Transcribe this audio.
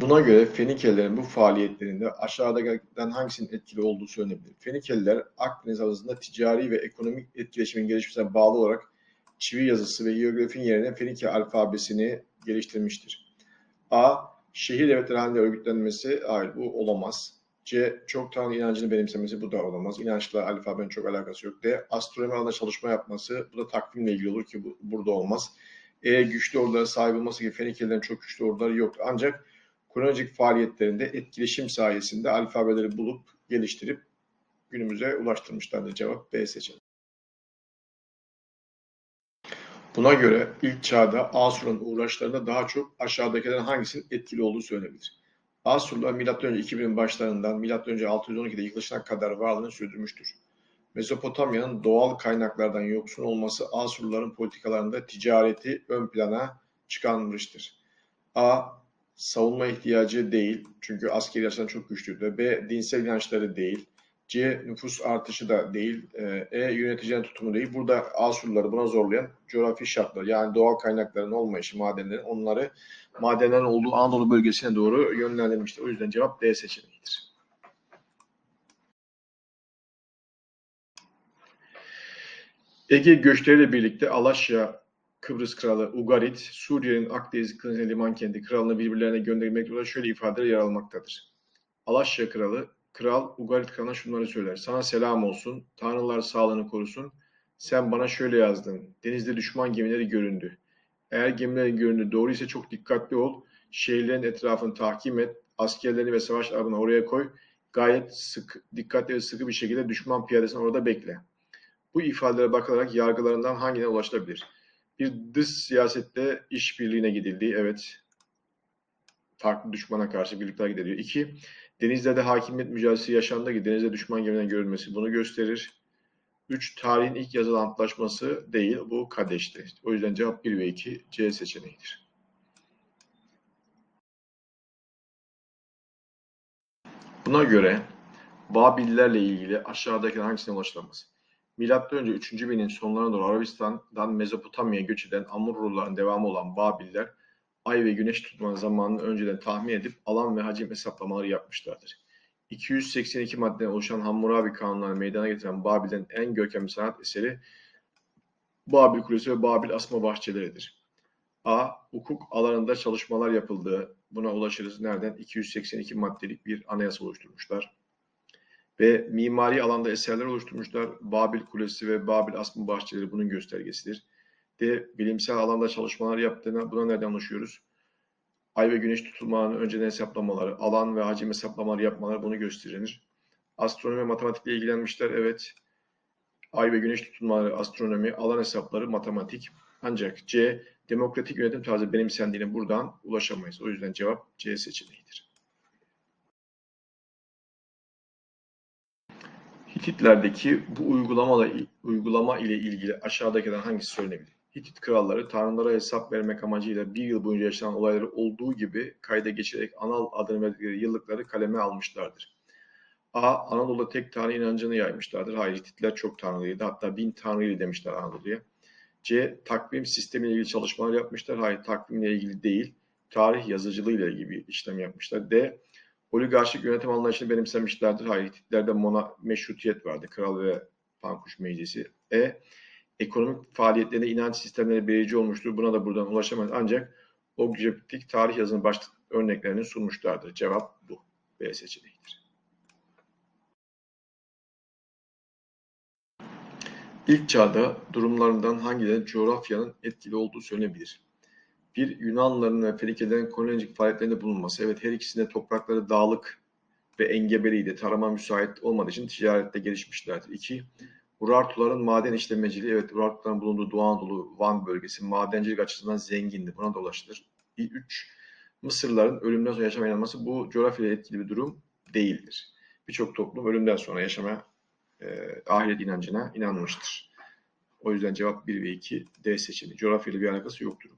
Buna göre Fenikelilerin bu faaliyetlerinde aşağıdakilerden hangisinin etkili olduğu söylenebilir. Fenikeliler Akdeniz Havzası'nda ticari ve ekonomik etkileşimin gelişmesine bağlı olarak çivi yazısı ve hieroglifin yerine Fenike alfabesini geliştirmiştir. A. Şehir devletleri halinde örgütlenmesi, hayır bu olamaz. C. Çok tanrı inancını benimsemesi, bu da olamaz. İnançla alfabenin çok alakası yok. D. Astronomi alanında çalışma yapması, bu da takvimle ilgili olur ki bu, burada olmaz. E. Güçlü ordulara sahip olması gibi Fenikelilerin çok güçlü orduları yoktu. Ancak kronolojik faaliyetlerinde etkileşim sayesinde alfabeleri bulup geliştirip günümüze ulaştırmışlardır. Cevap B seçeneği. Buna göre ilk çağda Asur'un uğraşlarında daha çok aşağıdakilerden hangisinin etkili olduğu söylenebilir. Asurlar M.Ö. 2000'in başlarından M.Ö. 612'de yıkılışına kadar varlığını sürdürmüştür. Mezopotamya'nın doğal kaynaklardan yoksun olması Asurluların politikalarında ticareti ön plana çıkarmıştır. A. Savunma ihtiyacı değil çünkü askeri açıdan çok güçlüdür. B. Dinsel inançları değil. C. Nüfus artışı da değil. E. Yöneticilerin tutumu değil. Burada Asurluları buna zorlayan coğrafi şartlar yani doğal kaynakların olmayışı madenlerin onları madenlerin olduğu Anadolu bölgesine doğru yönlendirmiştir. O yüzden cevap D seçeneğidir. Ege göçleriyle birlikte Alaşya Kıbrıs Kralı Ugarit, Suriye'nin Akdeniz kıyısında liman kenti kralını birbirlerine göndermekle olarak şöyle ifadeler yer almaktadır. Alaşya Kralı, Kral Ugarit Kralına şunları söyler. Sana selam olsun, tanrılar sağlığını korusun. Sen bana şöyle yazdın. Denizde düşman gemileri göründü. Eğer gemilerin göründüğü doğru ise çok dikkatli ol. Şehirlerin etrafını tahkim et. Askerlerini ve savaş arabını oraya koy. Gayet sık, dikkatli ve sıkı bir şekilde düşman piyadesini orada bekle. Bu ifadelere bakarak yargılarından hangine ulaşılabilir? Bir dış siyasette işbirliğine gidildiği, evet farklı düşmana karşı birlikler gidiliyor. İki, denizlerde hakimiyet mücadelesi yaşandığı gibi denizde düşman gemiden görülmesi bunu gösterir. Üç, tarihin ilk yazılı antlaşması değil, bu Kadeş'ti. O yüzden cevap 1 ve 2 C seçeneğidir. Buna göre Babillerle ilgili aşağıdaki hangisine ulaşılamaz? Milattan önce 3. binin sonlarına doğru Arabistan'dan Mezopotamya'ya göç eden Amurluların devamı olan Babiller, ay ve güneş tutma zamanını önceden tahmin edip alan ve hacim hesaplamaları yapmışlardır. 282 maddeden oluşan Hammurabi kanunlarını meydana getiren Babil'den en görkemli sanat eseri Babil Kulesi ve Babil Asma Bahçeleri'dir. A. Hukuk alanında çalışmalar yapıldığı, buna ulaşırız. Nereden? 282 maddelik bir anayasa oluşturmuşlar ve mimari alanda eserler oluşturmuşlar. Babil Kulesi ve Babil Asma Bahçeleri bunun göstergesidir. De bilimsel alanda çalışmalar yaptığına buna nereden ulaşıyoruz? Ay ve güneş tutulmalarının önceden hesaplamaları, alan ve hacim hesaplamaları yapmaları bunu gösterir. Astronomi ve matematikle ilgilenmişler. Evet. Ay ve güneş tutulmaları, astronomi, alan hesapları, matematik. Ancak C, demokratik yönetim tarzı benimsendiğine buradan ulaşamayız. O yüzden cevap C seçeneğidir. Hititlerdeki bu uygulama, uygulama ile ilgili aşağıdakilerden hangisi söylenebilir? Hitit kralları tanrılara hesap vermek amacıyla bir yıl boyunca yaşanan olayları olduğu gibi kayda geçirerek Anal adını verdikleri yıllıkları kaleme almışlardır. A. Anadolu'da tek tanrı inancını yaymışlardır. Hayır Hititler çok tanrılıydı. Hatta bin tanrıydı demişler Anadolu'ya. C. Takvim sistemiyle ilgili çalışmalar yapmışlar. Hayır takvimle ilgili değil. Tarih yazıcılığıyla ilgili bir işlem yapmışlar. D oligarşik yönetim anlayışını benimsemişlerdir. Hayır, Hititlerde mona, meşrutiyet vardı. Kral ve Pankuş Meclisi. E. Ekonomik faaliyetlerine inanç sistemleri belirleyici olmuştur. Buna da buradan ulaşamayız. Ancak objektif tarih yazının baş örneklerini sunmuşlardır. Cevap bu. B seçeneğidir. İlk çağda durumlarından hangileri coğrafyanın etkili olduğu söylenebilir? Bir Yunanlıların ve Fenikelerin kolonicilik faaliyetlerinde bulunması. Evet her ikisinde toprakları dağlık ve engebeliydi. Tarıma müsait olmadığı için ticarette gelişmişlerdir. İki, Urartuların maden işlemeciliği. Evet Urartuların bulunduğu Doğu Anadolu, Van bölgesi madencilik açısından zengindi. Buna dolaşılır. Üç, Mısırların ölümden sonra yaşamaya inanması bu coğrafyayla etkili bir durum değildir. Birçok toplum ölümden sonra yaşama e, ahiret inancına inanmıştır. O yüzden cevap 1 ve 2 D seçeneği. Coğrafyayla bir alakası yoktur.